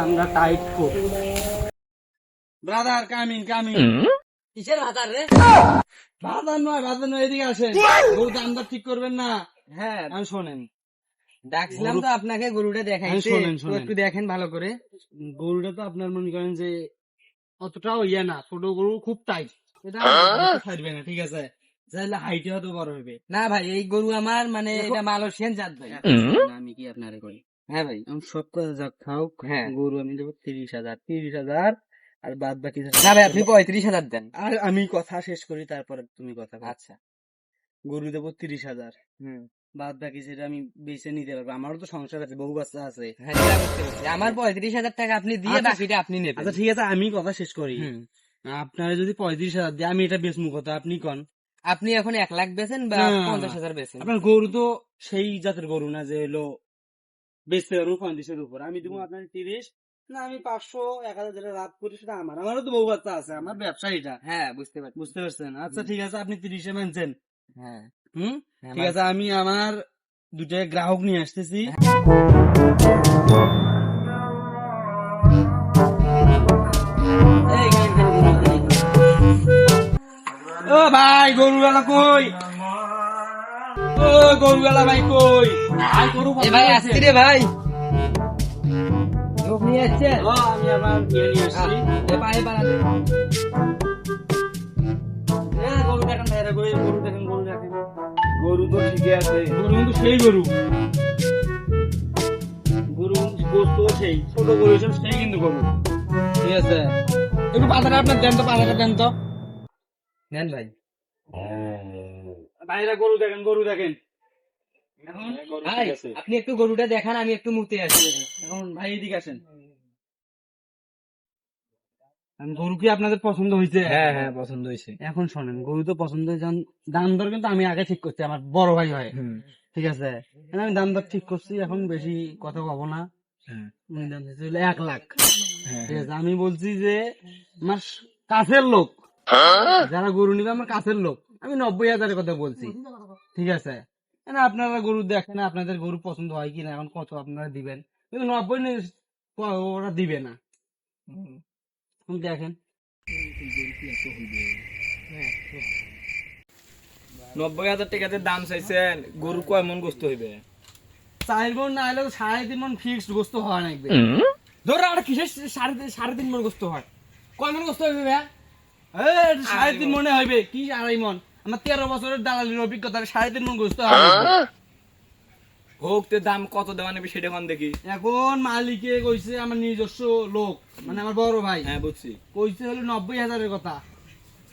আমরা tight brother coming coming কিসের ভাতার রে? বাজার নয় বাজার নয় এদিকে আসেন। গরু ঠিক করবেন না। হ্যাঁ। আমি শোনেন। ডাকছিলাম তো আপনাকে গরুটা হ্যাঁ, শোনেন, একটু দেখেন ভালো করে। গরুটা তো আপনার মনে করেন যে অতটাও ইয়ে না ছোট গরু খুব টাইট এটা ছাড়বে না ঠিক আছে? চাইলে হাইটে হয়তো বড় হবে। না ভাই এই গরু আমার মানে এটা মালয়েশিয়ান জাত ভাই। আমি কি আপনারে করি হ্যাঁ ভাই। আমি সব কথা যা খাও হ্যাঁ। গরু আমি দেবো তিরিশ হাজার তিরিশ হাজার আর বাদ বাকি না ভাই আপনি পঁয়ত্রিশ হাজার দেন। আর আমি কথা শেষ করি তারপরে তুমি কথা আচ্ছা। গরু দেবো তিরিশ হাজার। হুম। বাদ বাকি যেটা আমি নিতে পারব আমারও তো সংসার আছে বহু বাচ্চা আছে। হ্যাঁ সেটা। আমার পঁয়ত্রিশ হাজার টাকা আপনি দিয়ে আচ্ছা, বাকিটা আপনি নেবেন। আচ্ছা ঠিক আছে আমি কথা শেষ করি। আপনারা যদি পঁয়ত্রিশ হাজার দিয়ে আমি এটা বেচমু কথা আপনি কন। আপনি এখন এক লাখ বেচেন বা। পঞ্চাশ হাজার বেচেন। আপনার গরু তো সেই জাতের গরু না যে হলো বেচতে পারব পঁয়ত্রিশের উপর আমি দেবো আপনার তিরিশ। না আমি পাঁচশো এক হাজার যেটা করি সেটা আমার। আমারও তো বহু বাচ্চা আছে আমার ব্যবসা এটা। হ্যাঁ বুঝতে পারছি। বুঝতে পারছেন? আচ্ছা ঠিক আছে আপনি তিরিশে মানছেন। হ্যাঁ। হুম? হ্যাঁ, ঠিক আছে আমি আমার দুটো গ্রাহক নিয়ে আসতেছি। গাড়ি। ও ভাই গরুওয়ালা কই? ও গরুওয়ালা ভাই কই? ভাই গরু ভাই আসছি রে ভাই। লোক নিয়ে আসছেন আমি আবার নিয়ে নিয়ে আসছি। এ পায়ে গরু দেখেন ভাইরা, গরু গরু দেখেন গরু দেখেন। গরু তো ঠিকই আছে। গরু কিন্তু সেই গরু। গরু গোস্ত সেই। ছোট গরু হিসেবে সেই কিন্তু গরু। ঠিক আছে। একটু পাতাটা আপনার দেন তো পাতাটা দেন তো। নেন ভাই। বাইরে গরু দেখেন গরু দেখেন। ভাই আপনি একটু গরুটা দেখান আমি একটু মুতে আসি। এখন ভাই এদিকে আসেন। গরু কি আপনাদের পছন্দ হয়েছে হ্যাঁ হ্যাঁ পছন্দ হয়েছে এখন শোনেন গরু তো পছন্দ হয়েছে দাম দর কিন্তু আমি আগে ঠিক করছি আমার বড় ভাই হয়। ঠিক আছে? এখন আমি দাম দর ঠিক করছি এখন বেশি কথা কব না। হলো এক লাখ। ঠিক আছে আমি বলছি যে আমার কাছের লোক যারা গরু নিবে আমার কাছের লোক। আমি নব্বই হাজারের কথা বলছি। ঠিক আছে? এখন আপনারা গরু দেখেন আপনাদের গরু পছন্দ হয় কিনা এখন কত আপনারা দিবেন? কিন্তু নব্বই ওরা দিবে না। দেখেন। নব্বই হাজার টাকাতে দাম চাইছেন গরু কয় মন গোস্ত হইবে? চার মন না হলে সাড়ে তিন মন ফিক্সড গোস্ত হওয়া লাগবে ধরো আর কিসের সাড়ে তিন- সাড়ে তিন মন গোস্ত হয়? কয় মন গোস্ত হবে ভাইয়া? সাড়ে তিন মনে হইবে কি আড়াই মন আমার তেরো বছরের দালালির অভিজ্ঞতা সাড়ে তিন মন হোক তে দাম কত দেওয়া নেবে সেটা এখন দেখি। এখন মালিকে কইছে আমার নিজস্ব লোক মানে আমার বড় ভাই। হ্যাঁ বুঝছি কইছে হলো নব্বই হাজারের কথা।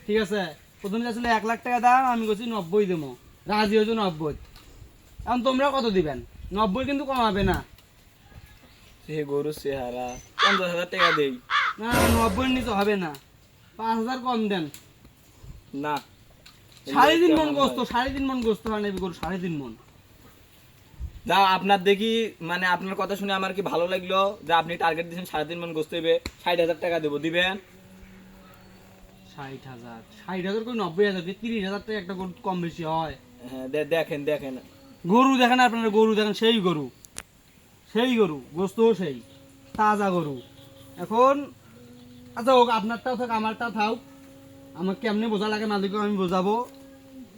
ঠিক আছে? প্রথমে আসলে এক লাখ টাকা দাম আমি কইছি নব্বই দেবো। রাজি হয়েছে নব্বই। এখন তোমরা কত দিবেন? নব্বই কিন্তু কমাবে না। সে গরু চেহারা পঞ্চাশ হাজার টাকা দেই। না নব্বই নিতে হবে না। পাঁচ হাজার কম দেন। না। সাড়ে তিন মন গোস্ত সাড়ে তিন মন গোস্ত হয় নেবি গরু সাড়ে তিন মন। যা আপনার দেখি মানে আপনার কথা শুনে আমার কি ভালো লাগল? যে আপনি টার্গেট দিয়েছেন সাড়ে তিন মন গোস্ত ষাট হাজার টাকা দেবো দিবেন? ষাট হাজার। ষাট হাজার করে নব্বই হাজার তিরিশ হাজার টাকা একটা গরু কম বেশি হয়। হ্যাঁ দেখেন দেখেন। গরু দেখেন আপনারা গরু দেখেন সেই গরু। সেই গরু গোস্তও সেই তাজা গরু। এখন আচ্ছা হোক আপনারটাও থাক আমারটাও থাক। আমার কেমনে বোঝা লাগে মালিককে আমি বোঝাবো।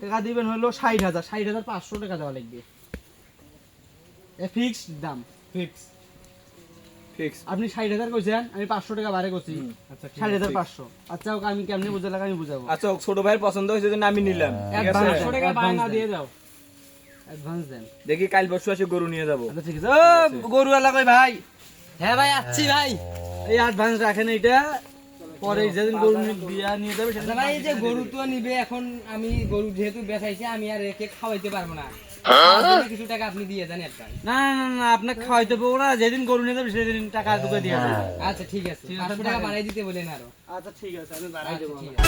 টাকা দিবেন হলো ষাট হাজার। ষাট হাজার পাঁচশো টাকা দেওয়া লাগবে। ফিক্সড দাম। ফিক্স ফিক্স আপনি ষাট হাজার কইছেন আমি পাঁচশো টাকা বাড়ে করছি। ষাট হাজার পাঁচশো। আচ্ছা হোক আমি কেমনে বোঝা লাগে আমি বুঝাবো। আচ্ছা ছোট ভাইয়ের পছন্দ হয়েছে জন্য আমি নিলাম। আছে? Advance পাঁচশো টাকা বায়না দিয়ে দাও। অ্যাডভান্স দেন। দেখি কাল পরশু আসে গরু নিয়ে যাব। আচ্ছা ঠিক আছে। ও গরু কই ভাই? হ্যাঁ ভাই আসছি ভাই। এই অ্যাডভান্স রাখেন এইটা। পরে যেদিন গরু বিয়া নিয়ে যাবে সেদিন ভাই এই যে গরু তো নিবে এখন আমি গরু যেহেতু বেচাইছি আমি আর একে খাওয়াইতে পারব না। কিছু টাকা আপনি দিয়ে দেন একবার না না না আপনাকে খাওয়াইতে পারব না। যেদিন গরু নিয়ে যাবে সেদিন টাকা তোকে দিয়ে দেবো। আচ্ছা ঠিক আছে। পাঁচশো টাকা বাড়াই দিতে বলেন আরও। আচ্ছা ঠিক আছে আমি বাড়াই দেবো ঠিক আছে।